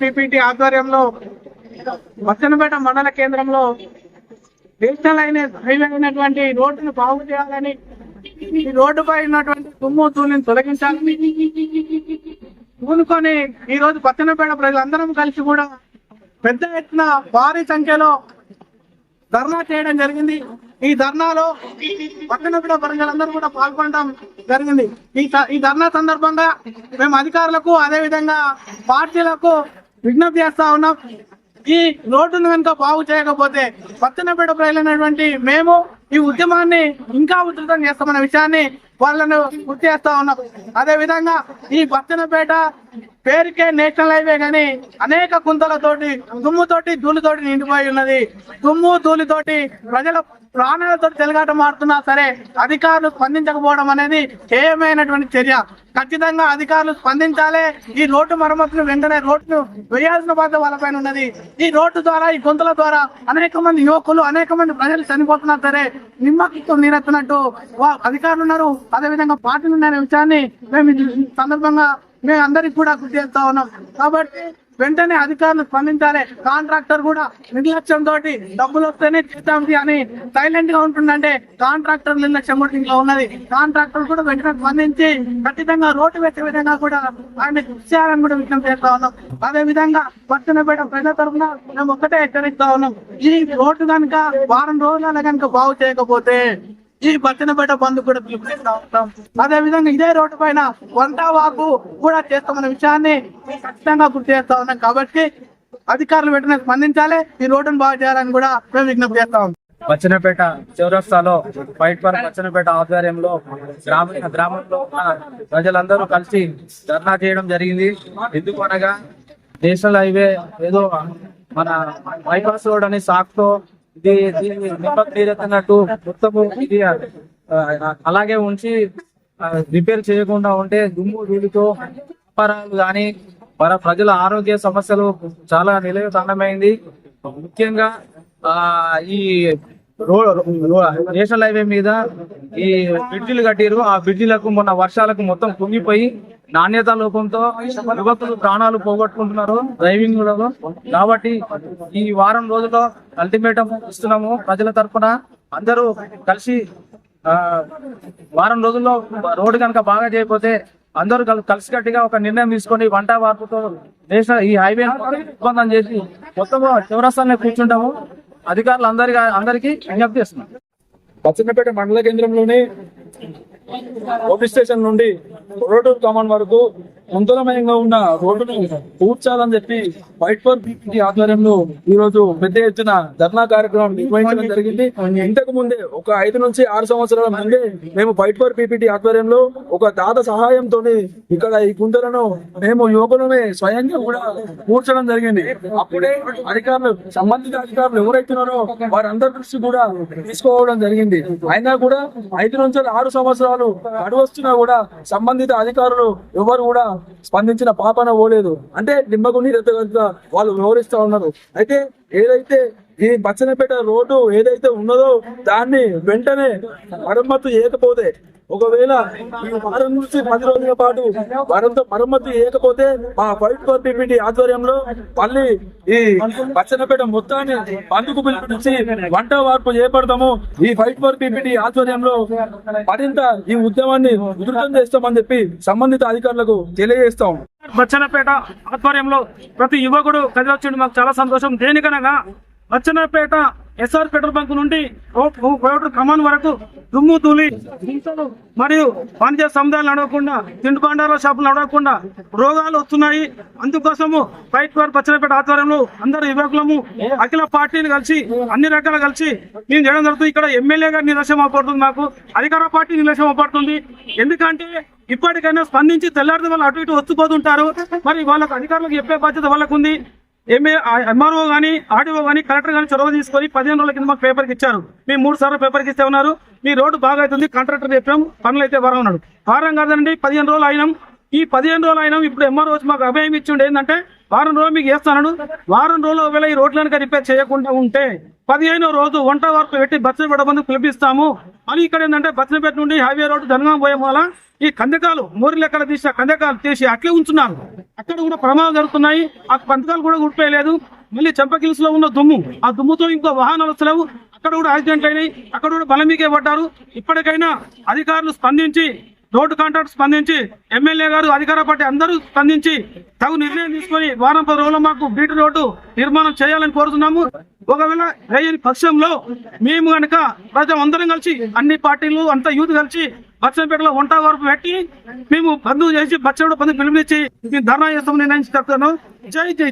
PPT ఆధ్వర్యంలో వచ్చనపేట మండల కేంద్రంలో డిజిటల్ అయిన అయినటువంటి రోడ్డును బాగు చేయాలని ఈ రోడ్డుపై ఉన్నటువంటి తుమ్ము ధూళిని తొలగించాలని పూనుకొని ఈ రోజు పచ్చనపేట ప్రజలందరం కలిసి కూడా పెద్ద ఎత్తున భారీ సంఖ్యలో ధర్నా చేయడం జరిగింది. ఈ ధర్నాలో పట్టణపేట ప్రజలందరూ కూడా పాల్గొనడం జరిగింది. ఈ ఈ ధర్నా సందర్భంగా మేము అధికారులకు అదే విధంగా పార్టీలకు విజ్ఞప్తి చేస్తా ఉన్నాం. ఈ రోడ్డును కనుక బాగు చేయకపోతే పచ్చనపేట ప్రజలైనటువంటి మేము ఈ ఉద్యమాన్ని ఇంకా ఉధృతం చేస్తామన్న విషయాన్ని వాళ్ళను గుర్తు చేస్తా ఉన్నాం. అదే విధంగా ఈ పచ్చనపేట పేరుకే నేషనల్ హైవే కానీ అనేక కుంతలతోటి దుమ్ముతోటి ధూళితోటి నిండిపోయి ఉన్నది. దుమ్ము ధూళితోటి ప్రజల ప్రాణాలతో తెలుగాట మారుతున్నా సరే అధికారులు స్పందించకపోవడం అనేది హేయమైనటువంటి చర్య. ఖచ్చితంగా అధికారులు స్పందించాలి. ఈ రోడ్డు మరమ్మతులు వెంటనే రోడ్డును వేయాల్సిన బాధ్యత వాళ్ళపైన ఉన్నది. ఈ రోడ్డు ద్వారా ఈ గుంతల ద్వారా అనేక మంది యువకులు అనేక మంది ప్రజలు చనిపోతున్నా సరే నిమ్మకంతో నీరెత్తినట్టు వా- అధికారులు ఉన్నారు. అదే విధంగా పార్టీలు ఉన్నారనే విషయాన్ని మేము సందర్భంగా మేము అందరికి కూడా గుర్తు చేస్తా ఉన్నాం. కాబట్టి వెంటనే అధికారులు స్పందించాలి. కాంట్రాక్టర్ కూడా నిర్లక్ష్యం తోటి డబ్బులు వస్తేనే చేద్దాం అని సైలెంట్గా ఉంటుందంటే కాంట్రాక్టర్ నిర్లక్ష్యం కూడా ఇంట్లో ఉన్నది. కాంట్రాక్టర్ కూడా వెంటనే స్పందించి ఖచ్చితంగా రోడ్డు వేసే విధంగా కూడా ఆయన చేయాలని కూడా విజ్ఞప్తి చేస్తా ఉన్నాం. అదే విధంగా పట్టణపేట ప్రజల తరఫున మేము ఒక్కటే హెచ్చరిస్తా ఉన్నాం. ఈ రోడ్డు కనుక వారం రోజుల కనుక బాగు చేయకపోతే ఈ పట్టణపేట బంద్ కూడా పిలుపునిస్తా ఉంటాం అదే విధంగా ఇదే రోడ్డు పైన వంట వాకు కూడా చేస్తామన్న విషయాన్ని ఖచ్చితంగా గుర్తు చేస్తా ఉన్నాం. కాబట్టి అధికారులు వెంటనే స్పందించాలి. ఈ రోడ్డును బాగు చేయాలని కూడా మేము విజ్ఞప్తి చేస్తాం బచ్చనపేట చౌరస్తాలో ఫైట్ ఫర్ బచ్చనపేట ఆధ్వర్యంలో గ్రామీణ గ్రామంలో ఉన్న ప్రజలందరూ కలిసి ధర్నా చేయడం జరిగింది. ఎందుకు అనగా నేషనల్ హైవే ఏదో మన బైపాస్ రోడ్ అనే సాక్తో ఇది దీన్ని నింపకు మొత్తము ఇది అలాగే ఉంచి రిపేర్ చేయకుండా ఉంటే దుమ్ము ధూళితో వ్యాపారాలు కానీ మన ప్రజల ఆరోగ్య సమస్యలు చాలా నిలయతండమైంది. ముఖ్యంగా ఆ ఈ నేషనల్ హైవే మీద ఈ బ్రిడ్జిలు కట్టారు ఆ బ్రిడ్జిలకు మొన్న వర్షాలకు మొత్తం కుంగిపోయి నాణ్యత లోపంతో యువకులు ప్రాణాలు పోగొట్టుకుంటున్నారు. డ్రైవింగ్లో కాబట్టి ఈ వారం రోజుల్లో అల్టిమేటం ఇస్తున్నాము ప్రజల తరఫున అందరూ కలిసి ఆ వారం రోజుల్లో రోడ్డు కనుక బాగా చేయకపోతే అందరూ కలిసికట్టుగా ఒక నిర్ణయం తీసుకొని వంట వార్పుతో దేశ ఈ హైవే ఒప్పందం చేసి మొత్తం చివరస్థానే కూర్చుంటాము. అధికారులు అందరి అందరికీ విజ్ఞప్తి చేస్తున్నాం. బచ్చన్నపేట మండల కేంద్రంలోని పోలీస్ స్టేషన్ నుండి రోడ్డు కమాండ్ వరకు ముంతలమయంగా ఉన్న రోడ్డును పూడ్చాలని చెప్పి వైట్ ఫోర్ పీపీటీ ఆధ్వర్యంలో ఈ రోజు పెద్ద ఎత్తున ధర్నా కార్యక్రమం నిర్వహించడం జరిగింది. ఇంతకు ముందే ఒక ఐదు నుంచి ఆరు సంవత్సరాల ముందే మేము వైట్ ఫోర్ పీపీటీ ఆధ్వర్యంలో ఒక దాత సహాయంతో ఇక్కడ ఈ గుంతలను మేము యువకులమే స్వయంగా కూడా కూర్చడం జరిగింది. అప్పుడే అధికారులు సంబంధిత అధికారులు ఎవరైతున్నారో వారందరి దృష్టి కూడా తీసుకోవడం జరిగింది. అయినా కూడా ఐదు నుంచి ఆరు సంవత్సరాలు గడువస్తున్నా కూడా సంబంధిత అధికారులు ఎవరు కూడా స్పందించిన పాపన పోలేదు. అంటే నిమ్మకు నీరెత్తగలుగుతా వాళ్ళు వివరిస్తా ఉన్నారు. అయితే ఏదైతే ఈ బచ్చనపేట రోడ్డు ఏదైతే ఉన్నదో దాన్ని వెంటనే మరమ్మతు చేయకపోతే ఒకవేళ ఈ వారం నుంచి పది రోజుల పాటు వారంతో మరమ్మతు చేయకపోతే మా ఫైట్ ఫోర్ పీపీటీ ఆధ్వర్యంలో మళ్ళీ ఈ పచ్చనపేట మొత్తాన్ని బంధుకు పిలిపించి వంట వార్పు చేపడతాము. ఈ ఫైట్ ఫోర్ పీపీటీ ఆధ్వర్యంలో మరింత ఈ ఉద్యమాన్ని ఉధృతం చేస్తామని చెప్పి సంబంధిత అధికారులకు తెలియజేస్తాం. బచ్చనపేట ఆధ్వర్యంలో ప్రతి యువకుడు కదిలొచ్చిండు. మాకు చాలా సంతోషం. దేనికనగా బచ్చనపేట ఎస్ఆర్ పెట్రోల్ బంక్ నుండి కమాన్ వరకు దుమ్ము తూలి మరియు వాణిజ్య సముదాయాలు నడవకుండా తిండి షాపులు నడవకుండా రోగాలు వస్తున్నాయి. అందుకోసము ఫైట్ ఫర్ పచ్చనపేట ఆధ్వర్యంలో అందరు యువకులము అఖిల పార్టీని కలిసి అన్ని రకాలు కలిసి మేము చేయడం జరుగుతుంది. ఇక్కడ ఎమ్మెల్యే గారు నిర్లక్ష్యం అవ్వబడుతుంది మాకు. అధికార పార్టీ నిర్లక్ష్యం అవ్వబడుతుంది. ఎందుకంటే ఇప్పటికైనా స్పందించి తెల్లారితే వాళ్ళు అటు ఇటు వస్తుపోతుంటారు మరి వాళ్ళకు అధికారులకు చెప్పే బాధ్యత వాళ్ళకు ఉంది ఎంఏ ఎంఆర్ఓ కానీ ఆర్డీఓ కానీ కలెక్టర్ కానీ చొరవ తీసుకొని పదిహేను రోజుల కింద మాకు పేపర్కి ఇచ్చారు. మేము మూడు సార్లు పేపర్కి ఇస్తే ఉన్నారు. మీ రోడ్డు బాగా అవుతుంది కాంట్రాక్టర్ చెప్పాం పనులు అయితే వరం ఉన్నాడు. వారం కాదండి పదిహేను రోజులు అయినాం. ఈ పదిహేను రోజులు అయినాం ఇప్పుడు ఎంఆర్ఓ మాకు అభయం ఇచ్చిండు ఏంటంటే వారం రోజులు మీకు వేస్తాను వారం రోజులు ఒకవేళ ఈ రోడ్లను రిపేర్ చేయకుండా ఉంటే పదిహేనో రోజు వంట వరకు పెట్టి బచ్చనపేట బంధు పిలిపిస్తాము. అని ఇక్కడ ఏంటంటే బచ్చనపేట నుండి హైవే రోడ్డు జనగాం పోయే వల్ల ఈ కందకాలు మోరి లెక్కల తీసిన కందకాలు తీసి అట్లే ఉంచున్నారు. అక్కడ కూడా ప్రమాదాలు జరుగుతున్నాయి. ఆ పంతకాలు కూడా గుడిపోయలేదు మళ్ళీ చెంపకిల్స్లో ఉన్న దుమ్ము ఆ దుమ్ముతో ఇంకో వాహనాలు వస్తలేవు. అక్కడ కూడా యాక్సిడెంట్లు అయినాయి. అక్కడ కూడా బలమీకే పడ్డారు. ఇప్పటికైనా అధికారులు స్పందించి రోడ్డు కాంట్రాక్ట్ స్పందించి ఎమ్మెల్యే గారు అధికార పార్టీ అందరూ స్పందించి తగు నిర్ణయం తీసుకొని వారం పది రోజుల్లో మాకు బీటీ రోడ్డు నిర్మాణం చేయాలని కోరుతున్నాము. ఒకవేళ వేయని పక్షంలో మేము కనుక ప్రజలందరం కలిసి అన్ని పార్టీలు అంతా యూత్ కలిసి బచ్చనపేటలో వంట వరకు పెట్టి మేము బంధువు చేసి బచ్చడు పందు పిలుపునిచ్చి మేము ధర్నా చేస్తామని నిర్ణయించి చెప్తాను జై జై